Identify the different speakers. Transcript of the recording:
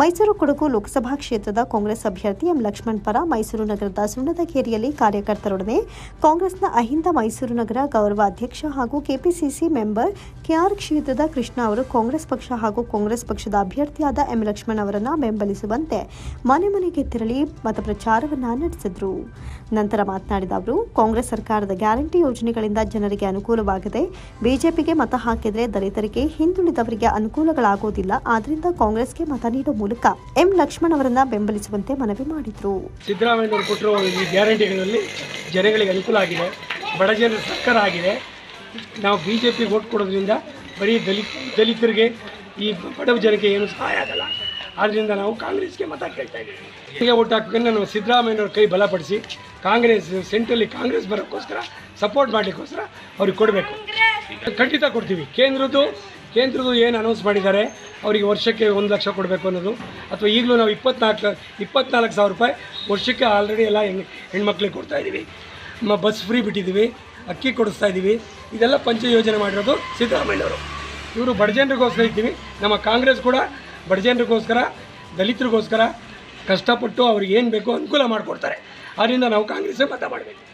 Speaker 1: ಮೈಸೂರು ಕೊಡಗು ಲೋಕಸಭಾ ಕ್ಷೇತ್ರದ ಕಾಂಗ್ರೆಸ್ ಅಭ್ಯರ್ಥಿ ಎಂ ಲಕ್ಷ್ಮಣ್ ಪರ ಮೈಸೂರು ನಗರದ ಸುಣ್ಣದಕೇರಿಯಲ್ಲಿ ಕಾರ್ಯಕರ್ತರೊಡನೆ ಕಾಂಗ್ರೆಸ್ನ ಅಹಿಂದ ಮೈಸೂರು ನಗರ ಗೌರವ ಅಧ್ಯಕ್ಷ ಹಾಗೂ ಕೆಪಿಸಿಸಿ ಮೆಂಬರ್ ಕೆಆರ್ ಕ್ಷೇತ್ರದ ಕೃಷ್ಣ ಅವರು ಕಾಂಗ್ರೆಸ್ ಪಕ್ಷ ಹಾಗೂ ಕಾಂಗ್ರೆಸ್ ಪಕ್ಷದ ಅಭ್ಯರ್ಥಿಯಾದ ಎಂ ಲಕ್ಷ್ಮಣ್ ಅವರನ್ನು ಬೆಂಬಲಿಸುವಂತೆ ಮನೆ ಮನೆಗೆ ತೆರಳಿ ಮತಪ್ರಚಾರವನ್ನ ನಡೆಸಿದರು. ನಂತರ ಮಾತನಾಡಿದ ಅವರು, ಕಾಂಗ್ರೆಸ್ ಸರ್ಕಾರದ ಗ್ಯಾರಂಟಿ ಯೋಜನೆಗಳಿಂದ ಜನರಿಗೆ ಅನುಕೂಲವಾಗದೆ ಬಿಜೆಪಿಗೆ ಮತ ಹಾಕಿದರೆ ದಲಿತರಿಗೆ ಹಿಂದುಳಿದವರಿಗೆ ಅನುಕೂಲಗಳಾಗೋದಿಲ್ಲ. ಆದ್ದರಿಂದ ಕಾಂಗ್ರೆಸ್ಗೆ ಮತ ನೀಡುವ ಮೂಲಕ ಎಂ ಲಕ್ಷ್ಮಣ್ ಅವರನ್ನ ಬೆಂಬಲಿಸುವಂತೆ ಮನವಿ ಮಾಡಿದರು.
Speaker 2: ಸಿದ್ದರಾಮಯ್ಯನವರು ಕೊಟ್ಟಿರುವ ಈ ಗ್ಯಾರಂಟಿಗಳಲ್ಲಿ ಜನಗಳಿಗೆ ಅನುಕೂಲ ಆಗಿದೆ, ಬಡ ಜನರ ಸರ್ಕಾರ ಆಗಿದೆ. ನಾವು ಬಿ ಜೆ ಪಿ ಓಟ್ ಕೊಡೋದ್ರಿಂದ ಬರೀ ದಲಿತ, ದಲಿತರಿಗೆ ಈ ಬಡವ ಜನಕ್ಕೆ ಏನು ಸಹಾಯ ಆಗಲ್ಲ. ಆದ್ದರಿಂದ ನಾವು ಕಾಂಗ್ರೆಸ್ಗೆ ಮತ ಕೇಳ್ತಾ ಇದ್ದೀವಿ. ಹೀಗೆ ಓಟ್ ಹಾಕಬೇಕು ನಾನು ಸಿದ್ದರಾಮಯ್ಯನವ್ರ ಕೈ ಬಲಪಡಿಸಿ ಕಾಂಗ್ರೆಸ್ ಸೆಂಟ್ರಲ್ಲಿ ಕಾಂಗ್ರೆಸ್ ಬರೋಕ್ಕೋಸ್ಕರ, ಸಪೋರ್ಟ್ ಮಾಡಲಿಕ್ಕೋಸ್ಕರ ಅವ್ರಿಗೆ ಕೊಡಬೇಕು. ಖಂಡಿತ ಕೊಡ್ತೀವಿ. ಕೇಂದ್ರದ್ದು ಕೇಂದ್ರದ್ದು ಏನು ಅನೌನ್ಸ್ ಮಾಡಿದ್ದಾರೆ, ಅವರಿಗೆ ವರ್ಷಕ್ಕೆ ಒಂದು ಲಕ್ಷ ಕೊಡಬೇಕು ಅನ್ನೋದು. ಅಥವಾ ಈಗಲೂ ನಾವು ಇಪ್ಪತ್ನಾಲ್ಕು ಇಪ್ಪತ್ನಾಲ್ಕು ಸಾವಿರ ರೂಪಾಯಿ ವರ್ಷಕ್ಕೆ ಆಲ್ರೆಡಿ ಎಲ್ಲ ಹೆಣ್ಣು ಹೆಣ್ಮಕ್ಳಿಗೆ ಕೊಡ್ತಾ ಇದ್ದೀವಿ ನಮ್ಮ ಬಸ್ ಫ್ರೀ ಬಿಟ್ಟಿದ್ದೀವಿ ಅಕ್ಕಿ ಕೊಡಿಸ್ತಾ ಇದ್ದೀವಿ ಇದೆಲ್ಲ ಪಂಚ ಯೋಜನೆ ಮಾಡಿರೋದು ಸಿದ್ದರಾಮಯ್ಯವರು ಇವರು ಬಡಜನರಿಗೋಸ್ಕರ ಇದ್ದೀವಿ. ನಮ್ಮ ಕಾಂಗ್ರೆಸ್ ಕೂಡ ಬಡಜನರಿಗೋಸ್ಕರ, ದಲಿತರಿಗೋಸ್ಕರ ಕಷ್ಟಪಟ್ಟು ಅವ್ರಿಗೆ ಏನು ಬೇಕೋ ಅನುಕೂಲ ಮಾಡಿಕೊಡ್ತಾರೆ. ಆದ್ದರಿಂದ ನಾವು ಕಾಂಗ್ರೆಸ್ಸೇ ಮತ ಮಾಡಬೇಕು.